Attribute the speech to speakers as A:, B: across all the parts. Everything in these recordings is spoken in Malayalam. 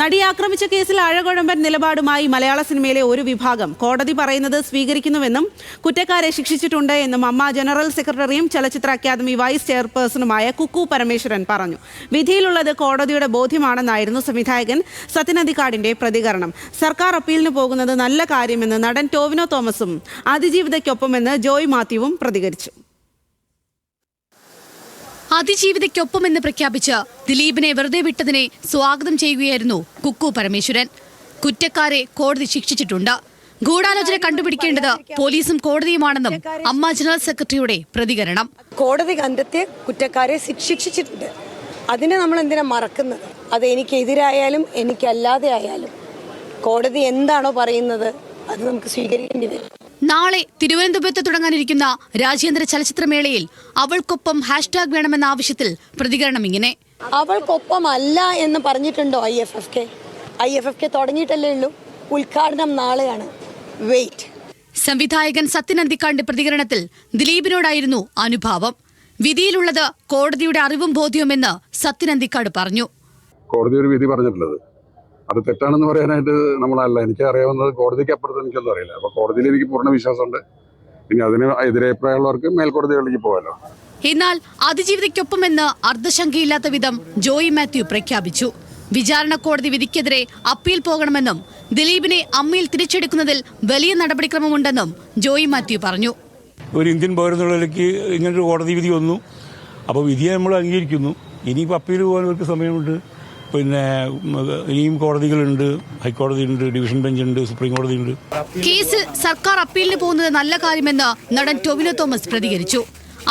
A: നടിയെ ആക്രമിച്ച കേസിൽ അഴകുഴമ്പൻ നിലപാടുമായി മലയാള സിനിമയിലെ ഒരു വിഭാഗം. കോടതി പറയുന്നത് സ്വീകരിക്കുന്നുവെന്നും കുറ്റക്കാരെ ശിക്ഷിച്ചിട്ടുണ്ട് എന്നും അമ്മ ജനറൽ സെക്രട്ടറിയും ചലച്ചിത്ര അക്കാദമി വൈസ് ചെയർപേഴ്സണുമായ കുക്കു പരമേശ്വരൻ പറഞ്ഞു. വിധിയിലുള്ളത് കോടതിയുടെ ബോധ്യമാണെന്നായിരുന്നു സംവിധായകൻ സത്യനദിക്കാടിന്റെ പ്രതികരണം. സർക്കാർ അപ്പീലിന് പോകുന്നത് നല്ല കാര്യമെന്ന് നടൻ ടോവിനോ തോമസും അതിജീവിതയ്ക്കൊപ്പമെന്ന് ജോയ് മാത്യുവും പ്രതികരിച്ചു.
B: അതിജീവിതയ്ക്കൊപ്പമെന്ന് പ്രഖ്യാപിച്ച് ദിലീപിനെ വെറുതെ വിട്ടതിനെ സ്വാഗതം ചെയ്യുകയായിരുന്നു കുക്കു പരമേശ്വരൻ. കുറ്റക്കാരെ കോടതി ശിക്ഷിച്ചിട്ടുണ്ട്. ഗൂഢാലോചന കണ്ടുപിടിക്കേണ്ടത് പോലീസും കോടതിയുമാണെന്നും അമ്മ ജനറൽ സെക്രട്ടറിയുടെ പ്രതികരണം.
C: കോടതി കണ്ടെത്തിയ കുറ്റക്കാരെ ശിക്ഷിച്ചിട്ടുണ്ട്. അതിനെ നമ്മൾ എന്തിനാ മറക്കുന്നത്? അത് എനിക്കെതിരായാലും എനിക്കല്ലാതെ ആയാലും കോടതി എന്താണോ പറയുന്നത് അത് നമുക്ക് സ്വീകരിക്കേണ്ടി വരും.
B: നാളെ തിരുവനന്തപുരത്ത് തുടങ്ങാനിരിക്കുന്ന രാജ്യാന്തര ചലച്ചിത്രമേളയിൽ അവൾക്കൊപ്പം ഹാഷ്ടാഗ് വേണമെന്ന ആവശ്യത്തിൽ പ്രതികരണം ഇങ്ങനെ.
C: അവൾക്കൊപ്പം അല്ല എന്ന് പറഞ്ഞിട്ടുണ്ടോ I F F K? I F F K തുടങ്ങിയിട്ടല്ലേ ഉള്ളൂ. ഉദ്ഘാടനം നാളെയാണ്. വെയിറ്റ്
B: സംവിധായകൻ സത്യനന്ദിക്കാടിന്റെ പ്രതികരണത്തിൽ ദിലീപിനോടായിരുന്നു അനുഭാവം. വിധിയിലുള്ളത് കോടതിയുടെ അറിവും ബോധ്യവുമെന്ന് സത്യനന്ദിക്കാട് പറഞ്ഞു.
D: കോടതി ഒരു വിധി പറഞ്ഞിട്ടുള്ളത്. അത് തെറ്റാണെന്ന് പറയാനായിട്ട് നമ്മളല്ല. എനിക്ക് അറിയാവുന്നത് കോടതിക്ക് അപ്പുറത്ത് എനിക്കൊന്നും അറിയില്ല. അപ്പൊ കോടതിയിൽ എനിക്ക് പൂർണ വിശ്വാസമുണ്ട്. ഇനി അതിന് എതിരഭിപ്രായമുള്ളവർക്ക് മേൽക്കോടതികളിലേക്ക് പോകാലോ.
B: എന്നാൽ അതിജീവിതയ്ക്കൊപ്പമെന്ന് അർദ്ധശങ്കയില്ലാത്ത വിധം ജോയി മാത്യു പ്രഖ്യാപിച്ചു. വിചാരണ കോടതി വിധിക്കെതിരെ അപ്പീൽ പോകണമെന്നും ദിലീപിനെ അമ്മയിൽ തിരിച്ചെടുക്കുന്നതിൽ വലിയ നടപടിക്രമമുണ്ടെന്നും ജോയി മാത്യു പറഞ്ഞു.
E: ഒരു ഇന്ത്യൻ പൗരനുള്ളിലേക്ക് നിലയ്ക്ക് ഇങ്ങനൊരു കോടതി വിധി വന്നു. അപ്പോൾ വിധിയെ നമ്മൾ അംഗീകരിക്കുന്നു. ഇനിയിപ്പോൾ അപ്പീൽ പോകാൻ അവർക്ക് സമയമുണ്ട്. പിന്നെ ഇനിയും കോടതികളുണ്ട് ഹൈക്കോടതിയുണ്ട് ഡിവിഷൻ ബെഞ്ച് ഉണ്ട് സുപ്രീം കോടതി ഉണ്ട്
B: കേസിൽ സർക്കാർ അപ്പീലിന് പോകുന്നത് നല്ല കാര്യമെന്ന് നടൻ ടൊവിനോ തോമസ് പ്രതികരിച്ചു.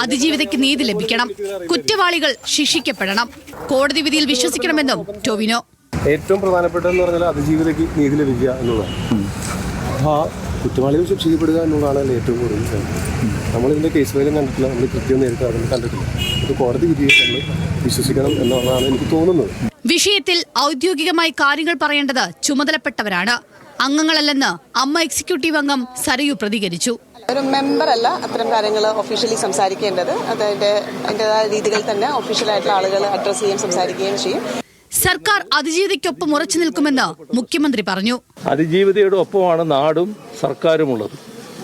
B: അതിജീവിതയ്ക്ക് നീതി ലഭിക്കണം. കുറ്റവാളികൾ ശിക്ഷിക്കപ്പെടണം. കോടതി വിധിയിൽ വിശ്വസിക്കണമെന്നും ടൊവിനോ.
F: ഏറ്റവും പ്രധാനപ്പെട്ടതെന്ന് പറഞ്ഞാൽ അതിജീവിതയ്ക്ക് നീതി ലഭിക്കുക എന്നുള്ളതാണ്. ആ കുറ്റവാളികൾ ശിക്ഷിക്കപ്പെടുക എന്നുള്ളതാണ് ഏറ്റവും കൂടുതൽ നമ്മൾ നമ്മളിതിന്റെ കേസ് ഫയലും കണ്ടിട്ടില്ല. നമ്മൾ കൃത്യം നേരിട്ട് അതൊന്നും കണ്ടിട്ടില്ല. ഇത് കോടതി വിധിയെ നമ്മൾ വിശ്വസിക്കണം എന്നുള്ളതാണ് എനിക്ക് തോന്നുന്നത്.
B: വിഷയത്തിൽ ഔദ്യോഗികമായി കാര്യങ്ങൾ പറയേണ്ടത് ചുമതലപ്പെട്ടവരാണ്. അംഗങ്ങളല്ലെന്ന് അമ്മ എക്സിക്യൂട്ടീവ് അംഗം സരയു പ്രതികരിച്ചു.
G: ഒരു മെമ്പർ അല്ല അത്തരം കാര്യങ്ങൾ ഒഫീഷ്യലി സംസാരിക്കേണ്ടത്. അതിന്റെ അതിന്റെതായ രീതികൾ തന്നെ ഒഫീഷ്യലായിട്ടുള്ള ആളുകൾ അഡ്രസ് ചെയ്യുകയും സംസാരിക്കുകയും ചെയ്യും.
B: സർക്കാർ അതിജീവിതയ്ക്കൊപ്പം ഉറച്ചു നിൽക്കുമെന്ന് മുഖ്യമന്ത്രി പറഞ്ഞു.
H: അതിജീവിതയുടെ ഒപ്പമാണ് നാടും സർക്കാരും ഉള്ളത്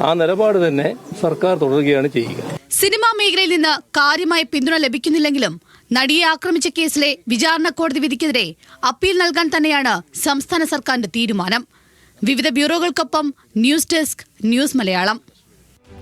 H: ആ നിലപാട് തന്നെ സർക്കാർ തുടരുകയാണ് ചെയ്യുക.
B: സിനിമാ മേഖലയിൽ നിന്ന് കാര്യമായ പിന്തുണ ലഭിക്കുന്നില്ലെങ്കിലും നടിയെ ആക്രമിച്ച കേസിലെ വിചാരണ കോടതി വിധിക്കെതിരെ അപ്പീൽ നൽകാൻ തന്നെയാണ് സംസ്ഥാന സർക്കാരിന്റെ തീരുമാനം. വിവിധ ബ്യൂറോകൾക്കൊപ്പം ന്യൂസ് ഡെസ്ക് ന്യൂസ് മലയാളം.